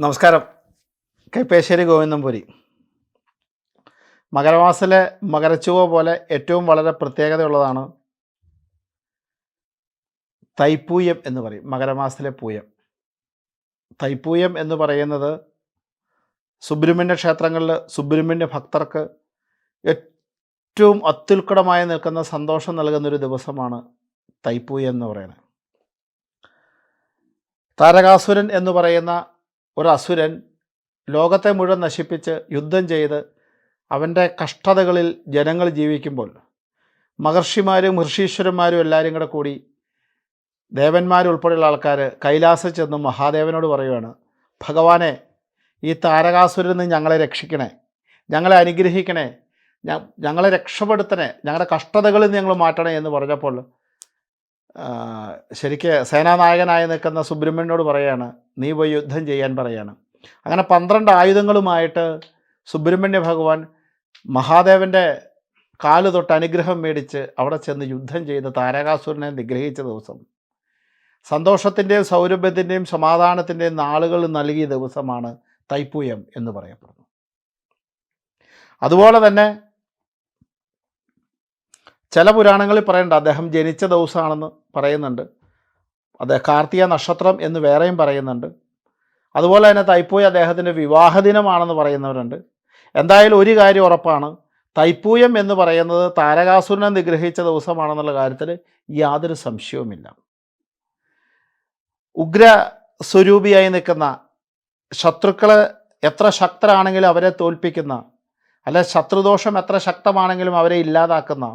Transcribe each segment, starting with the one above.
നമസ്കാരം. കൈപ്പേശ്ശേരി ഗോവിന്ദംപുരി. മകരമാസത്തിലെ മകരച്ചുവ പോലെ ഏറ്റവും വളരെ പ്രത്യേകതയുള്ളതാണ് തൈപ്പൂയം എന്ന് പറയും. മകരമാസത്തിലെ പൂയം. തൈപ്പൂയം എന്ന് പറയുന്നത് സുബ്രഹ്മണ്യ ക്ഷേത്രങ്ങളിൽ സുബ്രഹ്മണ്യ ഭക്തർക്ക് ഏറ്റവും അത്യുൽക്കടമായി നിൽക്കുന്ന സന്തോഷം നൽകുന്നൊരു ദിവസമാണ് തൈപ്പൂയം എന്ന് പറയുന്നത്. താരകാസുരൻ എന്ന് പറയുന്ന ഒരു അസുരൻ ലോകത്തെ മുഴുവൻ നശിപ്പിച്ച് യുദ്ധം ചെയ്ത് അവന്റെ കഷ്ടതകളിൽ ജനങ്ങൾ ജീവിക്കുമ്പോൾ മഹർഷിമാരും ഋഷീശ്വരന്മാരും എല്ലാവരും കൂടെ കൂടി ദേവന്മാരുൾപ്പെടെയുള്ള ആൾക്കാർ കൈലാസ ചെന്ന് മഹാദേവനോട് പറയുകയാണ് ഭഗവാനെ ഈ താരകാസുരൻ നിന്ന് ഞങ്ങളെ രക്ഷിക്കണേ ഞങ്ങളെ അനുഗ്രഹിക്കണേ ഞങ്ങളെ രക്ഷപ്പെടുത്തണേ ഞങ്ങളുടെ കഷ്ടതകളിൽ നിന്ന് ഞങ്ങൾ മാറ്റണേ എന്ന് പറഞ്ഞപ്പോൾ ശരിക്ക് സേനാനായകനായി നിൽക്കുന്ന സുബ്രഹ്മണ്യനോട് പറയാണ് നീ പോയി യുദ്ധം ചെയ്യാൻ പറയാണ്. അങ്ങനെ പന്ത്രണ്ട് ആയുധങ്ങളുമായിട്ട് സുബ്രഹ്മണ്യ ഭഗവാൻ മഹാദേവന്റെ കാൽ തൊട്ട് അനുഗ്രഹം മേടിച്ച് അവിടെ ചെന്ന് യുദ്ധം ചെയ്ത് താരകാസുരനെ നിഗ്രഹിച്ച ദിവസം. സന്തോഷത്തിന്റെയും സൗരഭ്യത്തിന്റെയും സമാധാനത്തിന്റെയും നാളുകൾ നൽകിയ ദിവസമാണ് തൈപ്പൂയം എന്ന് പറയപ്പെടുന്നു അതുപോലെ തന്നെ ചില പുരാണങ്ങളിൽ പറയേണ്ട അദ്ദേഹം ജനിച്ച ദിവസമാണെന്ന് പറയുന്നുണ്ട്. അദ്ദേഹം കാർത്തിക നക്ഷത്രം എന്ന് വേറെയും പറയുന്നുണ്ട്. അതുപോലെ തന്നെ തൈപ്പൂയ അദ്ദേഹത്തിന്റെ വിവാഹദിനമാണെന്ന് പറയുന്നവരുണ്ട്. എന്തായാലും ഒരു കാര്യം ഉറപ്പാണ്. തൈപ്പൂയം എന്ന് പറയുന്നത് താരകാസുരനെ നിഗ്രഹിച്ച ദിവസമാണെന്നുള്ള കാര്യത്തിൽ യാതൊരു സംശയവുമില്ല. ഉഗ്ര സ്വരൂപിയായി നിൽക്കുന്ന ശത്രുക്കളെ എത്ര ശക്തരാണെങ്കിലും അവരെ തോൽപ്പിക്കുന്ന അല്ലെ ശത്രുദോഷം എത്ര ശക്തമാണെങ്കിലും അവരെ ഇല്ലാതാക്കുന്ന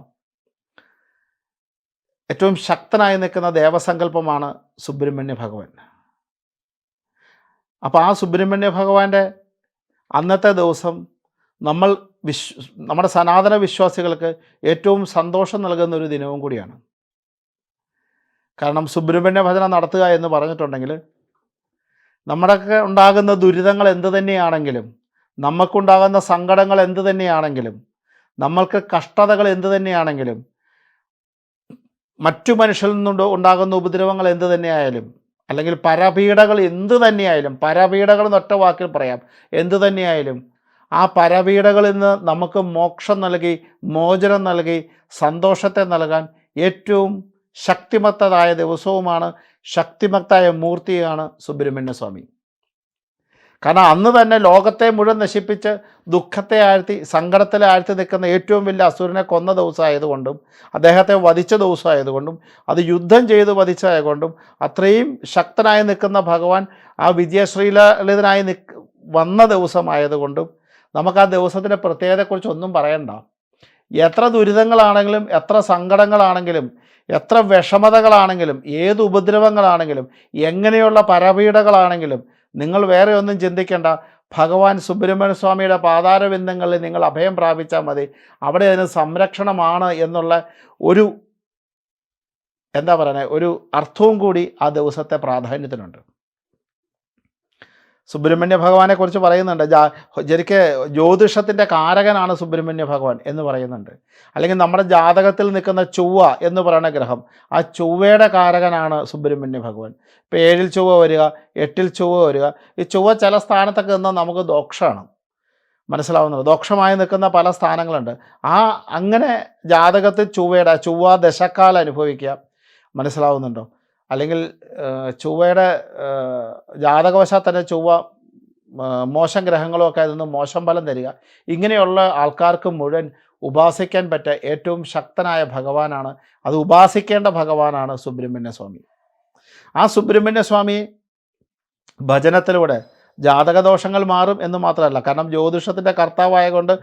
ഏറ്റവും ശക്തനായി നിൽക്കുന്ന ദേവസങ്കല്പമാണ് സുബ്രഹ്മണ്യ ഭഗവാൻ. അപ്പോൾ ആ സുബ്രഹ്മണ്യ ഭഗവാന്റെ അന്നത്തെ ദിവസം നമ്മൾ വിശ്വ നമ്മുടെ സനാതന വിശ്വാസികൾക്ക് ഏറ്റവും സന്തോഷം നൽകുന്ന ഒരു ദിനവും കൂടിയാണ്. കാരണം സുബ്രഹ്മണ്യ ഭജന നടത്തുക എന്ന് പറഞ്ഞിട്ടുണ്ടെങ്കിൽ നമ്മുടെയൊക്കെ ഉണ്ടാകുന്ന ദുരിതങ്ങൾ എന്ത് തന്നെയാണെങ്കിലും നമുക്കുണ്ടാകുന്ന സങ്കടങ്ങൾ എന്ത് തന്നെയാണെങ്കിലും നമ്മൾക്ക് കഷ്ടതകൾ എന്ത് തന്നെയാണെങ്കിലും മറ്റു മനുഷ്യരിൽ നിന്നുണ്ട് ഉണ്ടാകുന്ന ഉപദ്രവങ്ങൾ എന്ത് തന്നെയായാലും അല്ലെങ്കിൽ പരപീഡകൾ എന്ത് തന്നെയായാലും പരപീഡകൾ എന്നൊറ്റ വാക്കിൽ പറയാം എന്ത് തന്നെയായാലും ആ പരപീഡകളിൽ നിന്ന് നമുക്ക് മോക്ഷം നൽകി മോചനം നൽകി സന്തോഷത്തെ നൽകാൻ ഏറ്റവും ശക്തിമത്തതായ ദിവസവുമാണ് ശക്തിമത്തായ മൂർത്തിയാണ് സുബ്രഹ്മണ്യ സ്വാമി. കാരണം അന്ന് തന്നെ ലോകത്തെ മുഴുവൻ നശിപ്പിച്ച് ദുഃഖത്തെ ആഴ്ത്തി സങ്കടത്തിൽ ആഴ്ത്തി നിൽക്കുന്ന ഏറ്റവും വലിയ അസുരനെ കൊന്ന ദിവസമായതുകൊണ്ടും അദ്ദേഹത്തെ വധിച്ച ദിവസമായതുകൊണ്ടും അത് യുദ്ധം ചെയ്ത് വധിച്ചതായതുകൊണ്ടും അത്രയും ശക്തനായി നിൽക്കുന്ന ഭഗവാൻ ആ വിജയശ്രീലളിതനായി നി വന്ന ദിവസമായതുകൊണ്ടും നമുക്ക് ആ ദിവസത്തിന്റെ പ്രത്യേകതയെക്കുറിച്ച് ഒന്നും പറയണ്ട. എത്ര ദുരിതങ്ങളാണെങ്കിലും എത്ര സങ്കടങ്ങളാണെങ്കിലും എത്ര വിഷമതകളാണെങ്കിലും ഏത് ഉപദ്രവങ്ങളാണെങ്കിലും എങ്ങനെയുള്ള പരപീഡകളാണെങ്കിലും നിങ്ങൾ വേറെ ഒന്നും ചിന്തിക്കേണ്ട. ഭഗവാൻ സുബ്രഹ്മണ്യ സ്വാമിയുടെ പാതാരബിന്ദങ്ങളിൽ നിങ്ങൾ അഭയം പ്രാപിച്ചാൽ മതി. അവിടെ അതിന് സംരക്ഷണമാണ് എന്നുള്ള ഒരു എന്താ പറയുന്നത് ഒരു അർത്ഥവും കൂടി ആ ദിവസത്തെ പ്രാധാന്യത്തിനുണ്ട്. സുബ്രഹ്മണ്യ ഭഗവാനെ കുറിച്ച് പറയുന്നുണ്ട് ശരിക്ക് ജ്യോതിഷത്തിന്റെ കാരകനാണ് സുബ്രഹ്മണ്യ ഭഗവാൻ എന്ന് പറയുന്നുണ്ട്. അല്ലെങ്കിൽ നമ്മുടെ ജാതകത്തിൽ നിൽക്കുന്ന ചൊവ്വ എന്ന് പറയുന്ന ഗ്രഹം ആ ചൊവ്വയുടെ കാരകനാണ് സുബ്രഹ്മണ്യ ഭഗവാൻ. ഇപ്പോൾ ഏഴിൽ ചൊവ്വ വരിക എട്ടിൽ ചൊവ്വ വരിക ഈ ചൊവ്വ ചില സ്ഥാനത്തൊക്കെ നിന്നാൽ നമുക്ക് ദോഷമാണ്. മനസ്സിലാവുന്നത് ദോഷമായി നിൽക്കുന്ന പല സ്ഥാനങ്ങളുണ്ട്. ആ അങ്ങനെ ജാതകത്തിൽ ചൊവ്വയുടെ ചൊവ്വ ദശക്കാലം അനുഭവിക്കുക. മനസ്സിലാവുന്നുണ്ടോ? അല്ലെങ്കിൽ ചൊവ്വയുടെ ജാതകവശാൽ തന്നെ ചൊവ്വ മോശം ഗ്രഹങ്ങളും ഒക്കെ അതിൽ നിന്ന് മോശം ഫലം തരിക. ഇങ്ങനെയുള്ള ആൾക്കാർക്ക് മുഴുവൻ ഉപാസിക്കാൻ പറ്റിയ ഏറ്റവും ശക്തനായ ഭഗവാനാണ്. അത് ഉപാസിക്കേണ്ട ഭഗവാനാണ് സുബ്രഹ്മണ്യ സ്വാമി. ആ സുബ്രഹ്മണ്യ സ്വാമി ഭജനത്തിലൂടെ ജാതകദോഷങ്ങൾ മാറും എന്ന് മാത്രമല്ല കാരണം ജ്യോതിഷത്തിന്റെ കർത്താവായ കൊണ്ട്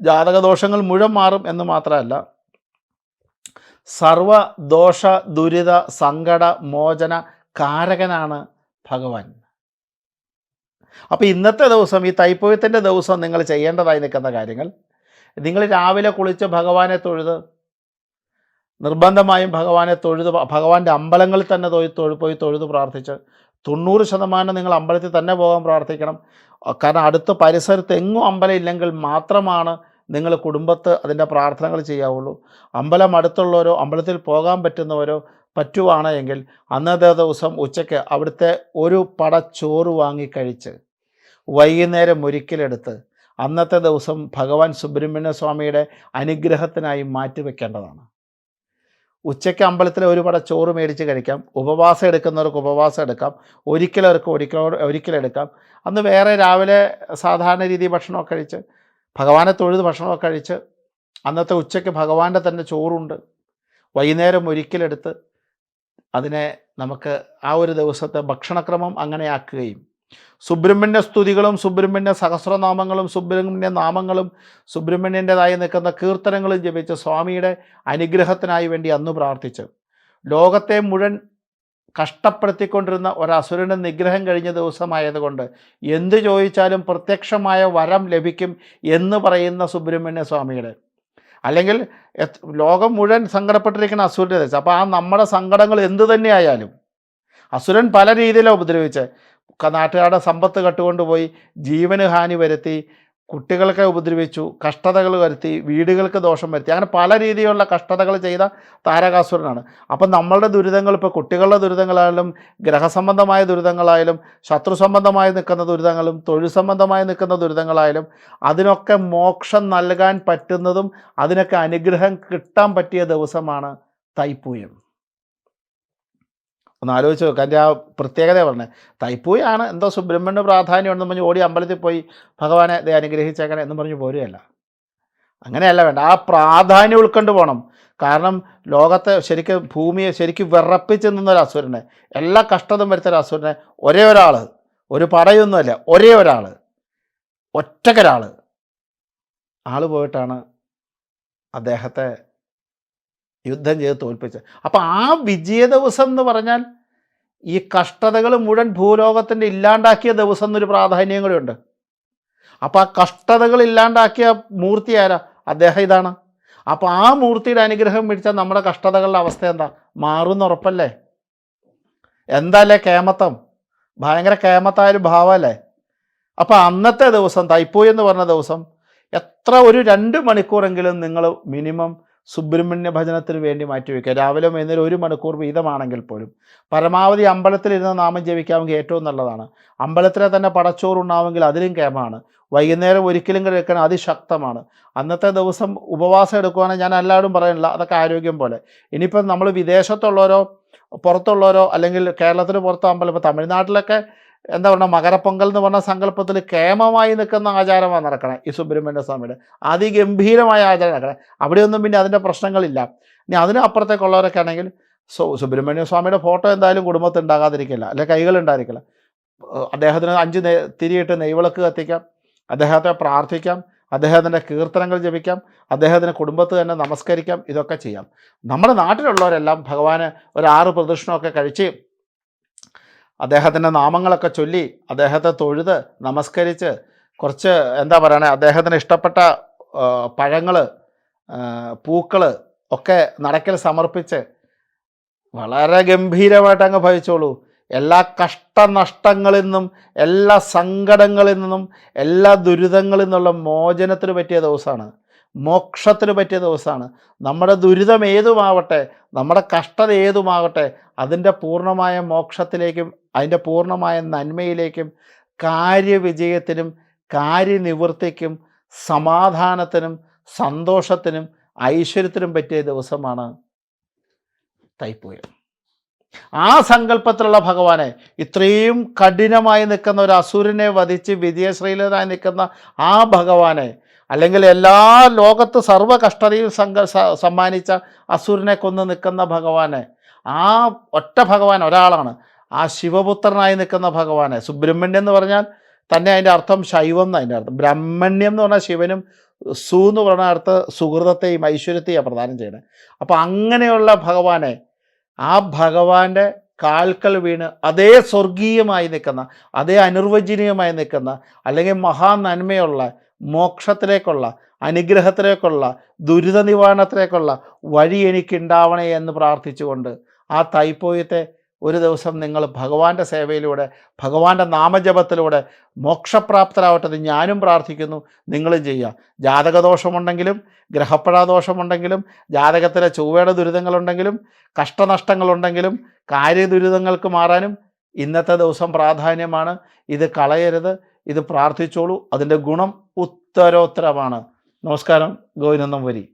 ജാതകദോഷങ്ങൾ മുഴുവൻ മാറും എന്ന് മാത്രമല്ല സർവ ദോഷ ദുരിത സങ്കട മോചന കാരകനാണ് ഭഗവാൻ. അപ്പോൾ ഇന്നത്തെ ദിവസം ഈ തൈപ്പൂയത്തിന്റെ ദിവസം നിങ്ങൾ ചെയ്യേണ്ടതായി നിൽക്കുന്ന കാര്യങ്ങൾ നിങ്ങൾ രാവിലെ കുളിച്ച് ഭഗവാനെ തൊഴുത് നിർബന്ധമായും ഭഗവാനെ തൊഴുത് ഭഗവാന്റെ അമ്പലങ്ങളിൽ തന്നെ തൊഴു പോയി തൊഴുത് പ്രാർത്ഥിച്ച് തൊണ്ണൂറ് ശതമാനം നിങ്ങൾ അമ്പലത്തിൽ തന്നെ പോകാൻ പ്രാർത്ഥിക്കണം. കാരണം അടുത്ത പരിസരത്ത് എങ്ങും അമ്പലം ഇല്ലെങ്കിൽ മാത്രമാണ് നിങ്ങൾ കുടുംബത്ത് അതിന്റെ പ്രാർത്ഥനകൾ ചെയ്യാവുള്ളൂ. അമ്പലം അടുത്തുള്ളവരോ അമ്പലത്തിൽ പോകാൻ പറ്റുന്നവരോ പറ്റുവാണ് എങ്കിൽ അന്നത്തെ ദിവസം ഉച്ചയ്ക്ക് അവിടുത്തെ ഒരു പട ചോറ് വാങ്ങി കഴിച്ച് വൈകുന്നേരം ഒരിക്കലെടുത്ത് അന്നത്തെ ദിവസം ഭഗവാൻ സുബ്രഹ്മണ്യ സ്വാമിയുടെ അനുഗ്രഹത്തിനായി മാറ്റിവെക്കേണ്ടതാണ് ഉച്ചയ്ക്ക് അമ്പലത്തിൽ ഒരു പട ചോറ് മേടിച്ച് കഴിക്കാം. ഉപവാസം എടുക്കുന്നവർക്ക് ഉപവാസം എടുക്കാം. ഒരിക്കലവർക്ക് ഒരിക്കലോ ഒരിക്കലെടുക്കാം. അന്ന് വേറെ രാവിലെ സാധാരണ രീതി ഭക്ഷണമൊക്കെ കഴിച്ച് ഭഗവാനെ തൊഴുത് ഭക്ഷണമൊക്കെ കഴിച്ച് അന്നത്തെ ഉച്ചയ്ക്ക് ഭഗവാന്റെ തന്നെ ചോറുണ്ട്. വൈകുന്നേരം ഒരിക്കലെടുത്ത് അതിനെ നമുക്ക് ആ ഒരു ദിവസത്തെ ഭക്ഷണക്രമം അങ്ങനെയാക്കുകയും സുബ്രഹ്മണ്യ സ്തുതികളും സുബ്രഹ്മണ്യ സഹസ്രനാമങ്ങളും സുബ്രഹ്മണ്യ നാമങ്ങളും സുബ്രഹ്മണ്യന്റെതായി നിൽക്കുന്ന കീർത്തനങ്ങളും ജപിച്ച് സ്വാമിയുടെ അനുഗ്രഹത്തിനായി വേണ്ടി അന്ന് പ്രാർത്ഥിച്ച്. ലോകത്തെ മുഴുവൻ കഷ്ടപ്പെടുത്തിക്കൊണ്ടിരുന്ന ഒരസുരന് നിഗ്രഹം കഴിഞ്ഞ ദിവസമായതുകൊണ്ട് എന്തു ചോദിച്ചാലും പ്രത്യക്ഷമായ വരം ലഭിക്കും എന്ന് പറയുന്ന സുബ്രഹ്മണ്യ സ്വാമിയുടെ. അല്ലെങ്കിൽ ലോകം മുഴുവൻ സങ്കടപ്പെട്ടിരിക്കുന്ന അസുരന്റെ ദേശം. അപ്പോൾ ആ നമ്മുടെ സങ്കടങ്ങൾ എന്ത് തന്നെയായാലും അസുരൻ പല രീതിയിലാണ് ഉപദ്രവിച്ച് നാട്ടുകാരുടെ സമ്പത്ത് കട്ടുകൊണ്ടുപോയി ജീവന് ഹാനി വരുത്തി കുട്ടികൾക്ക് ഉപദ്രവിച്ചു കഷ്ടതകൾ വരുത്തി വീടുകൾക്ക് ദോഷം വരുത്തി. അങ്ങനെ പല രീതിയിലുള്ള കഷ്ടതകൾ ചെയ്ത താരകാസുരനാണ്. അപ്പം നമ്മളുടെ ദുരിതങ്ങൾ ഇപ്പോൾ കുട്ടികളുടെ ദുരിതങ്ങളായാലും ഗ്രഹസംബന്ധമായ ദുരിതങ്ങളായാലും ശത്രു സംബന്ധമായി നിൽക്കുന്ന ദുരിതങ്ങളും തൊഴിൽ സംബന്ധമായി നിൽക്കുന്ന ദുരിതങ്ങളായാലും അതിനൊക്കെ മോക്ഷം നൽകാൻ പറ്റുന്നതും അതിനൊക്കെ അനുഗ്രഹം കിട്ടാൻ പറ്റിയ ദിവസമാണ് തൈപ്പൂയം. ഒന്ന് ആലോചിച്ച് നോക്കുക എന്റെ ആ പ്രത്യേകത പറഞ്ഞത് തൈപ്പൂയാണ് എന്തോ സുബ്രഹ്മണ്യ പ്രാധാന്യമുണ്ടെന്ന് പറഞ്ഞ് ഓടി അമ്പലത്തിൽ പോയി ഭഗവാനെ ദേ അനുഗ്രഹിച്ചേക്കണേ എന്ന് പറഞ്ഞ് പോരുകയല്ല. അങ്ങനെയല്ല വേണ്ട. ആ പ്രാധാന്യം ഉൾക്കൊണ്ട് പോകണം കാരണം ലോകത്തെ ശരിക്കും ഭൂമിയെ ശരിക്കും വിറപ്പിച്ച് നിന്നൊരു അസുരനെ എല്ലാ കഷ്ടതും വരുത്തൊരു അസുരനെ ഒരേ ഒരാൾ ഒരു പടയൊന്നുമല്ല ഒരേ ഒരാൾ ഒറ്റക്കൊരാൾ ആൾ പോയിട്ടാണ് അദ്ദേഹത്തെ യുദ്ധം ചെയ്ത് തോൽപ്പിച്ചത് അപ്പം ആ വിജയ ദിവസം എന്ന് പറഞ്ഞാൽ ഈ കഷ്ടതകൾ മുഴുവൻ ഭൂലോകത്തിന്റെ ഇല്ലാണ്ടാക്കിയ ദിവസം എന്നൊരു പ്രാധാന്യം കൂടെയുണ്ട് അപ്പം ആ കഷ്ടതകൾ ഇല്ലാണ്ടാക്കിയ മൂർത്തി ആരാ? അദ്ദേഹം ഇതാണ്. അപ്പം ആ മൂർത്തിയുടെ അനുഗ്രഹം പിടിച്ചാൽ നമ്മുടെ കഷ്ടതകളുടെ അവസ്ഥ എന്താ? മാറുന്ന ഉറപ്പല്ലേ? എന്താല്ലേ കേമത്തം? ഭയങ്കര കേമത്തായൊരു ഭാവമല്ലേ? അപ്പം അന്നത്തെ ദിവസം തൈപ്പൂയെന്ന് പറഞ്ഞ ദിവസം എത്ര ഒരു രണ്ട് മണിക്കൂറെങ്കിലും നിങ്ങൾ മിനിമം സുബ്രഹ്മണ്യ ഭജനത്തിന് വേണ്ടി മാറ്റിവെക്കുക. രാവിലെ വൈകുന്നേരം ഒരു മണിക്കൂർ വീതമാണെങ്കിൽ പോലും പരമാവധി അമ്പലത്തിലിരുന്ന് നാമം ജപിക്കാമെങ്കിൽ ഏറ്റവും നല്ലതാണ്. അമ്പലത്തിലെ തന്നെ പടച്ചോറുണ്ടാവുമെങ്കിൽ അതിലും കേമാണ് വൈകുന്നേരം ഒരിക്കലും കഴിക്കണം അതിശക്തമാണ്. അന്നത്തെ ദിവസം ഉപവാസം എടുക്കുകയാണെങ്കിൽ ഞാൻ എല്ലാവരും പറയുന്നില്ല അതൊക്കെ ആരോഗ്യം പോലെ. ഇനിയിപ്പം നമ്മൾ വിദേശത്തുള്ളവരോ പുറത്തുള്ളവരോ അല്ലെങ്കിൽ കേരളത്തിന് പുറത്തോ അമ്പലം ഇപ്പോൾ തമിഴ്നാട്ടിലൊക്കെ എന്താ പറയുക മകരപ്പൊങ്കൽ എന്ന് പറഞ്ഞ സങ്കല്പത്തിൽ കേമമായി നിൽക്കുന്ന ആചാരമാണ് നടക്കണേ ഈ സുബ്രഹ്മണ്യ സ്വാമിയുടെ. അതിഗംഭീരമായ ആചാരം നടക്കണേ. അവിടെയൊന്നും പിന്നെ അതിന്റെ പ്രശ്നങ്ങളില്ല. ഇനി അതിനപ്പുറത്തേക്കുള്ളവരൊക്കെ ആണെങ്കിൽ സു സുബ്രഹ്മണ്യ സ്വാമിയുടെ ഫോട്ടോ എന്തായാലും കുടുംബത്തിൽ ഉണ്ടാകാതിരിക്കില്ല. അല്ലെ കൈകൾ ഉണ്ടായിരിക്കില്ല. അദ്ദേഹത്തിന് അഞ്ച് തിരിയിട്ട് നെയ്വിളക്ക് കത്തിക്കാം. അദ്ദേഹത്തെ പ്രാർത്ഥിക്കാം. അദ്ദേഹത്തിന്റെ കീർത്തനങ്ങൾ ജപിക്കാം. അദ്ദേഹത്തിന്റെ കുടുംബത്ത് തന്നെ നമസ്കരിക്കാം. ഇതൊക്കെ ചെയ്യാം. നമ്മുടെ നാട്ടിലുള്ളവരെല്ലാം ഭഗവാന് ഒരു ആറ് പ്രദക്ഷിണമൊക്കെ കഴിച്ച് അദ്ദേഹത്തിന്റെ നാമങ്ങളൊക്കെ ചൊല്ലി അദ്ദേഹത്തെ തൊഴുത് നമസ്കരിച്ച് കുറച്ച് എന്താ പറയണേ അദ്ദേഹത്തിന് ഇഷ്ടപ്പെട്ട പഴങ്ങൾ പൂക്കൾ ഒക്കെ നടക്കൽ സമർപ്പിച്ച് വളരെ ഗംഭീരമായിട്ട് അങ്ങ് ഭവിച്ചോളൂ. എല്ലാ കഷ്ടനഷ്ടങ്ങളിൽ നിന്നും എല്ലാ സങ്കടങ്ങളിൽ നിന്നും എല്ലാ ദുരിതങ്ങളിൽ നിന്നുള്ള മോചനത്തിന് പറ്റിയ ദിവസമാണ്. മോക്ഷത്തിന് പറ്റിയ ദിവസമാണ്. നമ്മുടെ ദുരിതം ഏതുമാവട്ടെ നമ്മുടെ കഷ്ടത ഏതുമാവട്ടെ അതിന്റെ പൂർണമായ മോക്ഷത്തിലേക്കും അതിന്റെ പൂർണമായ നന്മയിലേക്കും കാര്യവിജയത്തിനും കാര്യനിവൃത്തിക്കും സമാധാനത്തിനും സന്തോഷത്തിനും ഐശ്വര്യത്തിനും പറ്റിയ ദിവസമാണ് തൈപ്പൂയം ആ സങ്കല്പത്തിലുള്ള ഭഗവാനെ ഇത്രയും കഠിനമായി നിൽക്കുന്ന ഒരു അസുരനെ വധിച്ച് വിജയശ്രീലനായി നിൽക്കുന്ന ആ ഭഗവാനെ അല്ലെങ്കിൽ എല്ലാ ലോകത്ത് സർവ കഷ്ടതയും സംഘ സമ്മാനിച്ച അസുരനെ കൊന്ന് നിൽക്കുന്ന ഭഗവാനെ ആ ഒറ്റ ഭഗവാൻ ഒരാളാണ്. ആ ശിവപുത്രനായി നിൽക്കുന്ന ഭഗവാനെ. സുബ്രഹ്മണ്യം എന്ന് പറഞ്ഞാൽ തന്നെ അതിന്റെ അർത്ഥം ശൈവം എന്ന് അതിന്റെ അർത്ഥം. ബ്രഹ്മണ്യം എന്ന് പറഞ്ഞാൽ ശിവനും സു എന്ന് പറഞ്ഞ അർത്ഥം സുഹൃതത്തെയും ഐശ്വര്യത്തെയും പ്രദാനം ചെയ്യണേ അപ്പോൾ അങ്ങനെയുള്ള ഭഗവാനെ ആ ഭഗവാന്റെ കാൽക്കൽ വീണ് അതേ സ്വർഗീയമായി നിൽക്കുന്ന അതേ അനിർവചനീയമായി നിൽക്കുന്ന അല്ലെങ്കിൽ മഹാനന്മയുള്ള മോക്ഷത്തിലേക്കുള്ള അനുഗ്രഹത്തിലേക്കുള്ള ദുരിത നിവാരണത്തിലേക്കുള്ള വഴി എനിക്കുണ്ടാവണേ എന്ന് പ്രാർത്ഥിച്ചുകൊണ്ട് ആ തൈപ്പോയത്തെ ഒരു ദിവസം നിങ്ങൾ ഭഗവാന്റെ സേവയിലൂടെ ഭഗവാന്റെ നാമജപത്തിലൂടെ മോക്ഷപ്രാപ്തരാവട്ടെ ഞാനും പ്രാർത്ഥിക്കുന്നു നിങ്ങളും ചെയ്യുക. ജാതകദോഷമുണ്ടെങ്കിലും ഗ്രഹപ്പഴാദോഷമുണ്ടെങ്കിലും ജാതകത്തിലെ ചൊവ്വയുടെ ദുരിതങ്ങളുണ്ടെങ്കിലും കഷ്ടനഷ്ടങ്ങളുണ്ടെങ്കിലും കാര്യദുരിതങ്ങൾക്ക് മാറാനും ഇന്നത്തെ ദിവസം പ്രാധാന്യമാണ്. ഇത് കളയരുത് ഇത് പ്രാർത്ഥിച്ചോളൂ. അതിന്റെ ഗുണം ഉത്തരോത്തരമാണ്. നമസ്കാരം. ഗോവിനന്ദം വരി.